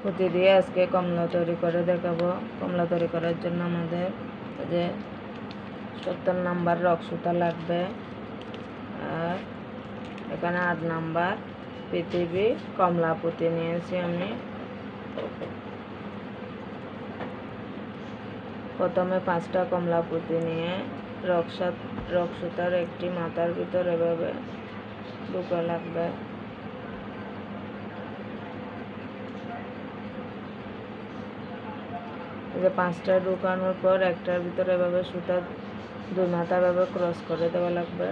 পুঁতি দিয়ে আজকে কমলা তৈরি করে দেখাবো। কমলা তৈরি করার জন্য আমাদের যে সত্তর নাম্বার রক সুতা লাগবে। আর এখানে আট নাম্বার পৃথিবী কমলা পুঁতি নিয়েছি আমি। প্রথমে পাঁচটা কমলা পুঁতি নিয়ে রক সুতার একটি মাথার ভিতর এভাবে ঢুকে লাগবে এই যে পাঁচটা ঢুকানোর পর একটার ভিতরে এভাবে সুতা দুই মাথা এভাবে ক্রস করে দেওয়া লাগবে।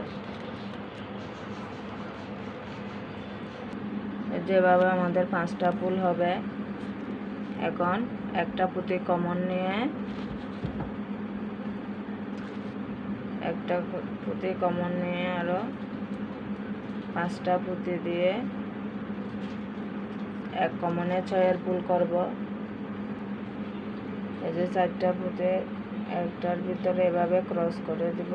যেভাবে আমাদের পাঁচটা ফুল হবে। এখন একটা পুঁতি কমন নিয়ে একটা পুঁতি কমন নিয়ে আরও পাঁচটা পুঁতি দিয়ে এক কমনে ছয়ের ফুল করব। এই যে চারটা পুঁতে একটার ভিতরে এভাবে ক্রস করে দিব।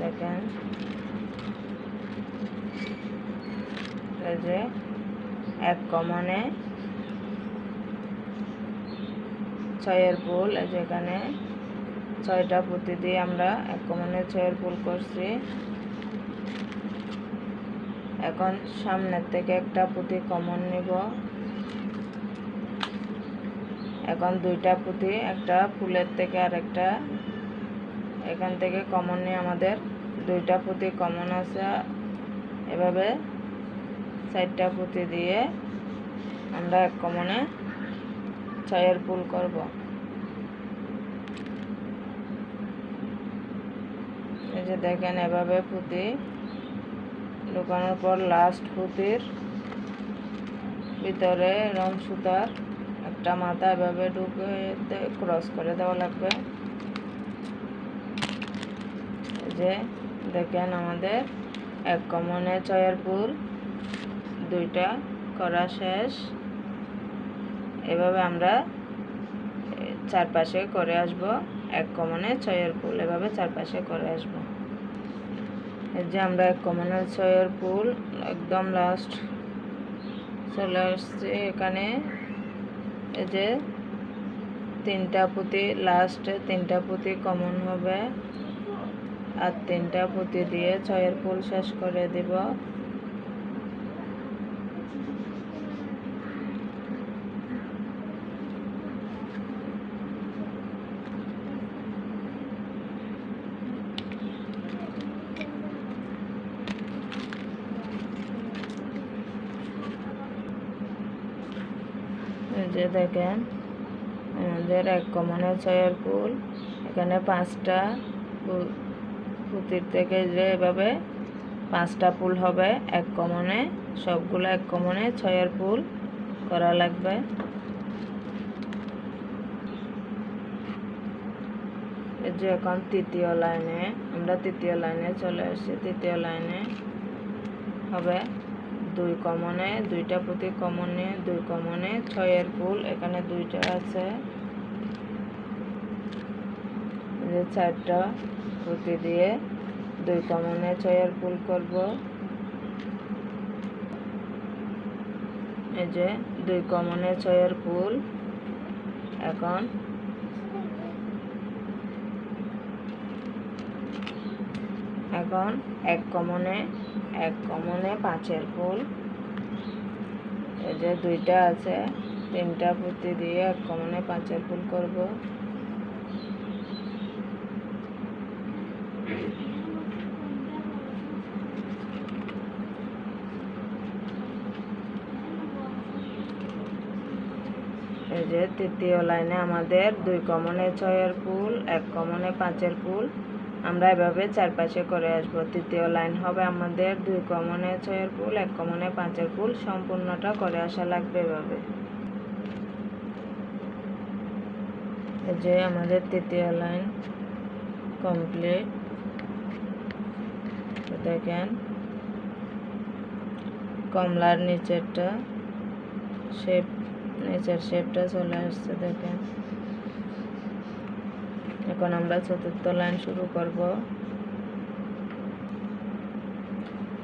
দেখেন। এই যে এক কমনে ছয়ের ফুল এই যে এখানে ছয়টা পুঁতি দিয়ে আমরা এক কমনে ছয়ের ফুল করছি। এখন সামনের থেকে একটা পুঁতি কমন নিব। এখন দুইটা পুঁতি, একটা ফুলের থেকে আরেকটা এখান থেকে কমন নিয়ে আমাদের। দুইটা পুঁতি কমন আছে। এভাবে চারটা পুঁতি দিয়ে আমরা এক কমনে ছয়ের ফুল করব। এই যে দেখেন এভাবে পুঁতি ঢুকানোর পর লাস্ট পুঁতির ভিতরে রং সুতার একটা মাথা এভাবে ঢুকে ক্রস করে দেওয়া লাগবে। যে দেখেন আমাদের এক কমনে ছয়ের দুইটা করা শেষ। এভাবে আমরা চারপাশে করে আসব, এক কমনে ছয়ের ফুল এভাবে চারপাশে করে আসব। এই যে আমরা এক কমনের ছয়ের ফুল একদম লাস্ট চলে আসছে এখানে। যে তিনটা পুঁতি লাস্টে তিনটা পুঁতি কমন হবে। আর তিনটা পুঁতি দিয়ে ছয়ের ফুল শেষ করে দিব এই যে দেখেন, আমাদের এক কমনে ছয়ের ফুল, এখানে পাঁচটা পুঁতির থেকে যে এভাবে পাঁচটা ফুল হবে এক কমনে, সবগুলো এক কমনে ছয়ের ফুল করা লাগবে। যে এখন তৃতীয় লাইনে, আমরা তৃতীয় লাইনে চলে আসছি, তৃতীয় লাইনে হবে। দুই কমনে, দুইটা প্রতি কমনে, দুই কমনে, ছয়ের ফুল এখানে দুইটা আছে। যে চারটা প্রতি দিয়ে দুই কমনে, ছয়ের ফুল করব। এই যে দুই কমনে, ছয়ের ফুল এখন এখন এক কমনে এক কমনে পাঁচের ফুল। এই যে দুইটা আছে, তিনটা পুঁতি দিয়ে এক কমনে পাঁচের ফুল করব। এই যে তৃতীয় লাইনে আমাদের দুই কমনে ছয়ের ফুল, এক কমনে পাঁচের ফুল। আমরা এভাবে চারপাশে করে আসব। তৃতীয় লাইন হবে আমাদের দুই কমনে ছয়ের ফুল এক কমনে পাঁচের ফুল সম্পূর্ণটা করে আসা লাগবে এভাবে। যে আমাদের তৃতীয় লাইন কমপ্লিট। দেখেন, কমলার নিচেরটা শেপ নিচের শেপটা চলে আসছে, দেখেন। এখন আমরা চতুর্থ লাইন শুরু করব।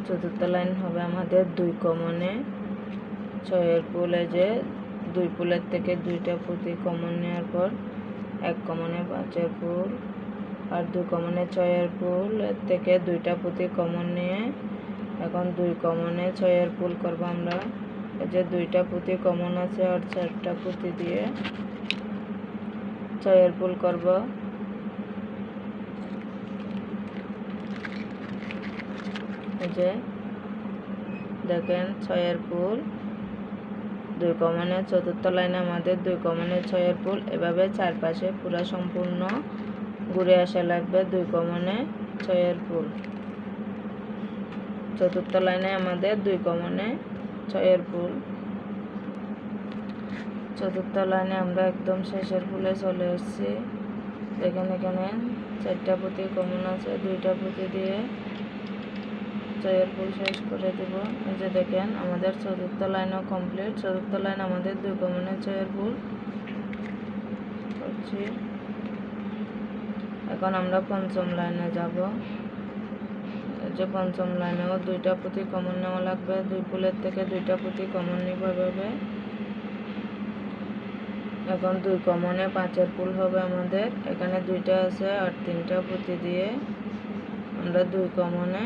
চতুর্থ লাইন হবে আমাদের দুই কমনে। ছয়ের পুল যে দুই পুলের থেকে দুইটা পুঁতি কমন নেওয়ার পর এক কমনে পাঁচের পুল আর দুই কমনে ছয়ের পুল থেকে দুইটা পুঁতি কমন নিয়ে এখন দুই কমনে ছয়ের পুল করব আমরা। এই যে দুইটা পুঁতি কমন আছে আর চারটা পুঁতি দিয়ে ছয়ের পুল করব এই যে, দেখেন, ছয়ের পুল দুই কমনে চতুর্থ লাইনে আমাদের, দুই কমনে ছয়ের পুল এভাবে চারপাশে পুরো সম্পূর্ণ ঘুরে আসা লাগবে, দুই কমনে ছয়ের পুল চতুর্থ লাইনে আমাদের, দুই কমনে ছয়ের পুল চতুর্থ লাইনে আমরা একদম শেষের ফুলে চলে এসেছি। দেখেন, এখানে চারটা পুঁতি কমন আছে, দুইটা পুঁতি দিয়ে ফুল শেষ করে দেব। এই যে দেখেন, আমাদের চতুর্থ লাইনও কমপ্লিট চতুর্থ লাইন আমাদের দুই কমনে ফুল করছি। এখন আমরা পঞ্চম লাইনে যাব। যে পঞ্চম লাইনেও দুইটা পুঁতি কমন নেওয়া লাগবে। দুই ফুলের থেকে দুইটা পুঁতি কমন নিব এখন দুই কমনে পাঁচের ফুল হবে আমাদের। এখানে দুইটা আছে আর তিনটা পুঁতি দিয়ে আমরা দুই কমনে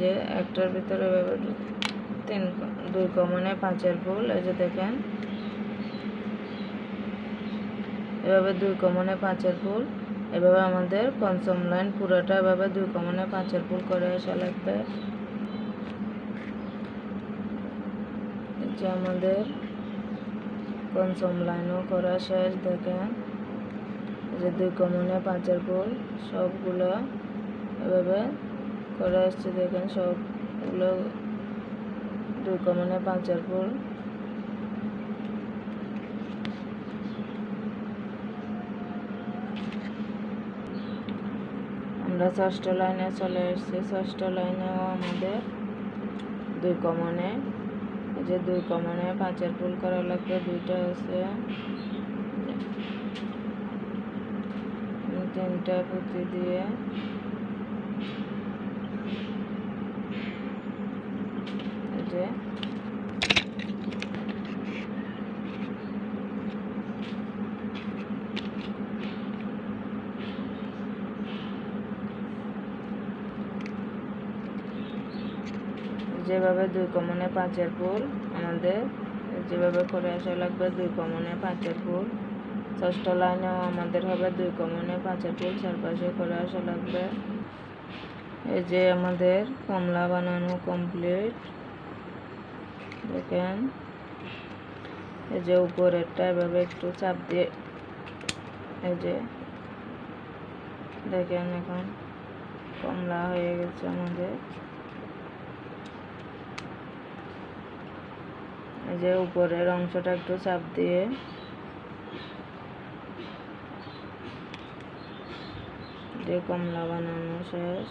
যে একটার ভিতরে তিন দুই কমনে পাঁচের ফুল, এই যে দেখেন। এভাবে দুই কমনে পাঁচের ফুল, এভাবে আমাদের পঞ্চম লাইন পুরোটা এভাবে দুই কমনে পাঁচের ফুল করে আসা লাগবে। যে আমাদের পঞ্চম লাইনও করা শেষ, দেখেন। যে দুই কমনে পাঁচের ফুল, সবগুলো এভাবে করে আসছে, দেখেন সবগুলো দুই কমনে পাঁচের ফুল। আমরা ষষ্ঠ লাইনে চলে এসেছি। ষষ্ঠ লাইনেও আমাদের দুই কমনে যে দুই কমনে পাঁচের ফুল করা লাগবে, দুইটা আছে। তিনটা পুঁতি দিয়ে যে যেভাবে দুই কমনে পাঁচের ফুল আমাদের, যেভাবে করে আসা লাগবে দুই কমনে পাঁচের ফুল। ষষ্ঠ লাইনেও আমাদের হবে দুই কমনে পাঁচের ফুল, চারপাশে করে আসা লাগবে। এই যে আমাদের কমলা বানানো কমপ্লিট দেখেন। এই যে উপরেরটা এভাবে একটু চাপ দিয়ে এই যে দেখেন এখন কমলা হয়ে গেছে আমাদের। এই যে উপরের অংশটা একটু চাপ দিয়ে যে কমলা বানানো শেষ।